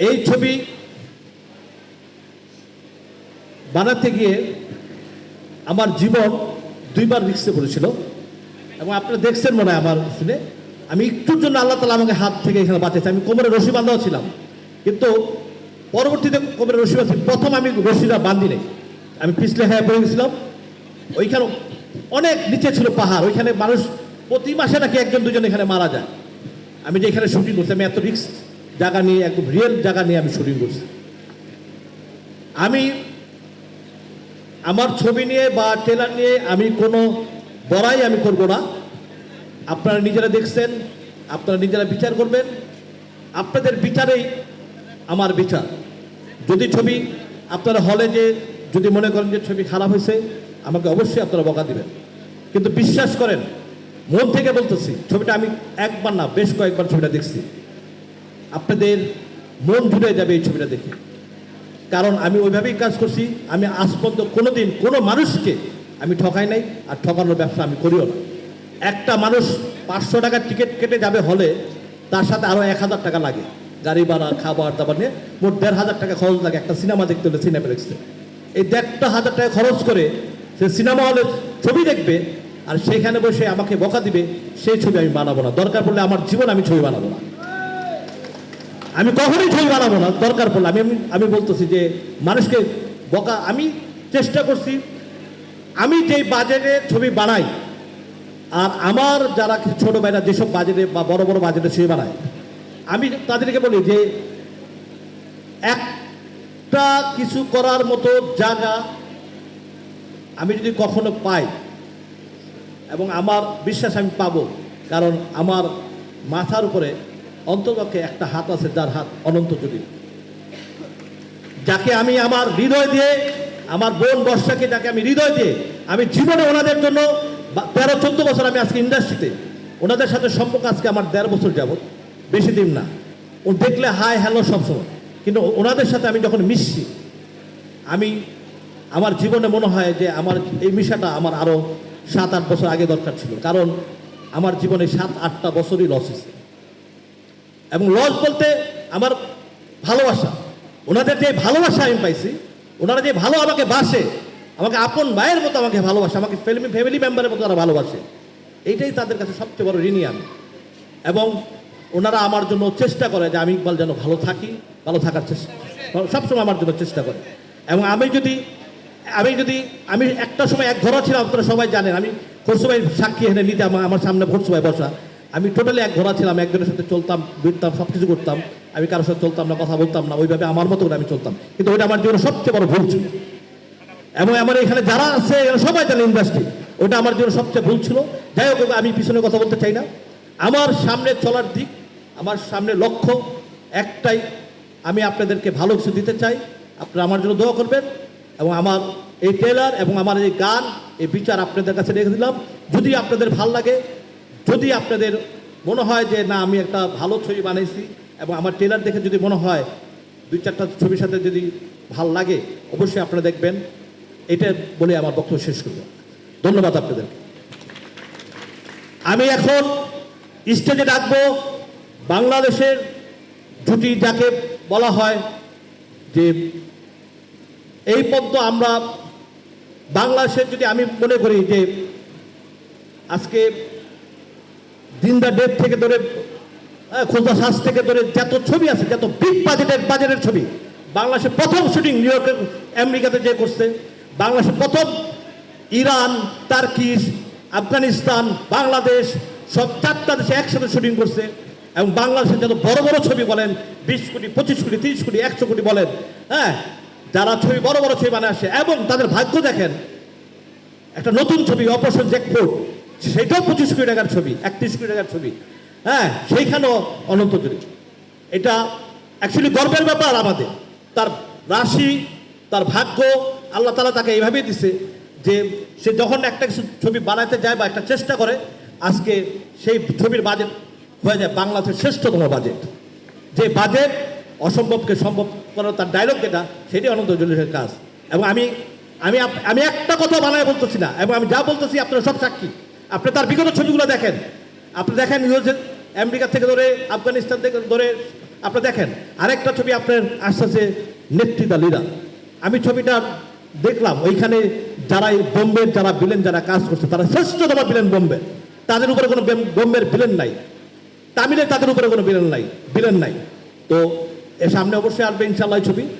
এই ছবি বানাতে গিয়ে আমার জীবন দুইবার রিক্সে পড়েছিল। এবং আপনারা দেখছেন মনে হয় আমার শুনে। আমি একটুর জন্য আল্লাহ তালা আমাকে হাত থেকে এখানে বাঁচাইছে আমি কোমরে রশি বাঁধাও ছিলাম। কিন্তু পরবর্তীতে কোমরে রশি বাঁধছি, প্রথম আমি রশিটা বান্ধি নেই। আমি পিছলে হয়ে পড়ে গেছিলাম। ওইখানে অনেক নিচে ছিল পাহাড়। ওইখানে মানুষ প্রতি মাসে নাকি একজন দুজন এখানে মারা যায়। আমি যে এখানে শুটিং করছি, আমি এত রিক্স জায়গা নিয়ে, একদম রিয়েল জায়গা নিয়ে আমি শুটিং করছি। আমি আমার ছবি নিয়ে বা ট্রেলার নিয়ে আমি কোনো বড়াই আমি করব না। আপনারা নিজেরা দেখছেন, আপনারা নিজেরা বিচার করবেন। আপনাদের বিচারেই আমার বিচার। যদি ছবি আপনারা হলে যে, যদি মনে করেন যে ছবি খারাপ হয়েছে, আমাকে অবশ্যই আপনারা বকা দিবেন। কিন্তু বিশ্বাস করেন, মন থেকে বলতেছি, ছবিটা আমি একবার না, বেশ কয়েকবার ছবিটা দেখছি। আপনাদের মন জুড়ে যাবে এই ছবিটা দেখে। কারণ আমি ওইভাবেই কাজ করছি, আমি আজ পর্যন্ত কোনো দিন কোনো মানুষকে আমি ঠকাই নাই, আর ঠকানোর ব্যবসা আমি করিও না। একটা মানুষ পাঁচশো টাকার টিকিট কেটে যাবে হলে তার সাথে আরও এক হাজার টাকা লাগে। গাড়ি ভাড়া, খাবার দাবার নিয়ে মোট দেড় হাজার টাকা খরচ লাগে একটা সিনেমা দেখতে হলে সিনেপ্লেক্সে এই দেড়টা হাজার টাকা খরচ করে সে সিনেমা হলে ছবি দেখবে, আর সেখানে বসে আমাকে বকা দিবে, সেই ছবি আমি বানাবো না। দরকার পড়লে আমার জীবন আমি ছবি বানাবো না। আমি কখনোই ছবি বানাবো না, দরকার পড়লে। আমি আমি- বলতেছি যে মানুষকে বকা আমি চেষ্টা করছি, আমি যেই বাজেটে ছবি বানাই, আর আমার যারা ছোট ভাইরা যেসব বাজেটে বা বড় বড় বাজেটে ছবি বানায়, আমি তাদেরকে বলি যে একটা কিছু করার মতো জায়গা আমি যদি কখনো পাই, এবং আমার বিশ্বাস আমি পাবো, কারণ আমার মাথার উপরে অন্তপক্ষে একটা হাত আছে যার হাত অনন্ত জুড়ি যাকে আমি আমার হৃদয় দিয়ে, আমার বোন বর্ষাকে যাকে আমি হৃদয় দিয়ে, আমি জীবনে ওনাদের জন্য তেরো, চোদ্দ বছর আমি আজকে ইন্ডাস্ট্রিতে ওনাদের সাথে সম্পর্ক আজকে আমার দেড় বছর যাবত বেশি দিন না। ও দেখলে হাই হ্যালো সবসময়। কিন্তু ওনাদের সাথে আমি যখন মিশছি, আমি আমার জীবনে মনে হয় যে আমার এই মিশাটা আমার আরও সাত, আট বছর আগে দরকার ছিল। কারণ আমার জীবনে সাত, আটটা বছরই লস হয়েছে। এবং লস বলতে আমার ভালোবাসা। ওনাদের যে ভালোবাসা আমি পাইছি, ওনারা যে ভালো আমাকে বাসে, আমাকে আপন মায়ের মতো আমাকে ভালোবাসে, আমাকে ফ্যামিলি ফ্যামিলি মেম্বারের মতো তারা ভালোবাসে। এইটাই তাদের কাছে সবচেয়ে বড় ঋণী আমি। এবং ওনারা আমার জন্য চেষ্টা করে যে আমি ইকবাল যেন ভালো থাকি, ভালো থাকার চেষ্টা সবসময় আমার জন্য চেষ্টা করে। এবং আমি যদি আমি যদি, আমি একটা সময় এক ঘোড়া ছিলাম, আপনারা সবাই জানেন, আমি খরসুভাই সাক্ষী এনে নিতে আমার সামনে খরসুভাই বসা। আমি টোটালি এক ঘোড়া ছিলাম, একজনের সাথে চলতাম বিরতাম সব কিছু করতাম। আমি কারোর সাথে চলতাম না, কথা বলতাম না, ওইভাবে আমার মতো করে আমি চলতাম। কিন্তু ওইটা আমার জীবনে সবচেয়ে বড় ভুল ছিল। এবং আমার এখানে যারা আছে, এরা সবাই জানে ইন্ডাস্ট্রি ওটা আমার জন্য সবচেয়ে ভুল ছিল। যাই হোক, আমি পিছনে কথা বলতে চাই না। আমার সামনে চলার দিক, আমার সামনে লক্ষ্য একটাই। আমি আপনাদেরকে ভালো কিছু দিতে চাই। আপনারা আমার জন্য দোয়া করবেন। এবং আমার এই ট্রেলার এবং আমার এই গান, এই বিচার আপনাদের কাছে রেখে দিলাম। যদি আপনাদের ভালো লাগে যদি আপনাদের মনে হয় যে, না, আমি একটা ভালো ছবি বানাইছি এবং আমার ট্রেলার দেখে যদি মনে হয় দুই চারটা ছবির সাথে যদি ভালো লাগে, অবশ্যই আপনারা দেখবেন। এটা বলে আমার বক্তব্য শেষ করব। ধন্যবাদ আপনাদের আমি এখন স্টেজে ডাকবো বাংলাদেশের জুটি যাকে বলা হয় যে, এই পদ্ম আমরা বাংলাদেশের যদি আমি মনে করি যে, আজকে দিন দা ডেট থেকে ধরে খোঁজা শ্বাস থেকে ধরে যত ছবি আছে, যত বিগ বাজেটের বাজারের ছবি বাংলাদেশের প্রথম শুটিং নিউ ইয়র্কের আমেরিকাতে যে করছে বাংলাদেশের প্রথম ইরান তার্কিশ আফগানিস্তান, বাংলাদেশ, সব চারটা দেশে একসাথে শুটিং করছে এবং বাংলাদেশের যত বড় বড় ছবি বলেন, বিশ কোটি, পঁচিশ কোটি, তিরিশ কোটি, একশো কোটি বলেন হ্যাঁ যারা ছবি, বড় বড় ছবি মানে আসে এবং তাদের ভাগ্য দেখেন, একটা নতুন ছবি অপারেশন জ্যাকফোর্ট সেটাও পঁচিশ কোটি টাকার ছবি, একত্রিশ কোটি টাকার ছবি। হ্যাঁ সেইখানেও অনন্ত জুড়ে। এটা অ্যাকচুয়ালি গর্বের ব্যাপার আমাদের। তার রাশি, তার ভাগ্য, আল্লাহ তালা তাকে এইভাবেই দিছে যে সে যখন একটা কিছু ছবি বানাতে যায় বা একটা চেষ্টা করে, আজকে সেই ছবির বাজেট হয়ে যায় বাংলাদেশের শ্রেষ্ঠতম বাজেট যে বাজেট অসম্ভবকে সম্ভব করার তার ডায়লগ যেটা সেটাই অনন্ত জলিলের কাজ। এবং আমি আমি আমি একটা কথা বানায় বলতেছি না, এবং আমি যা বলতেছি আপনারা সব সাক্ষী। আপনি তার বিগত ছবিগুলো দেখেন। আপনি দেখেন আমেরিকা থেকে ধরে, আফগানিস্তান থেকে ধরে, আপনি দেখেন। আরেকটা ছবি আপনার আসতেছে নেতৃত্বা লিডার আমি ছবিটা দেখলাম, ওইখানে যারা এই বোম্বের যারা বিলেন যারা কাজ করছে, তারা শ্রেষ্ঠতম বিলেন বোম্বে। তাদের উপরে কোনো বেম- বোম্বের বিলেন নাই। তামিলের তাদের উপরে কোনো বিলেন নাই বিলেন নাই। তো এর সামনে অবশ্যই আসবে ইনশাল্লাহ ছবি।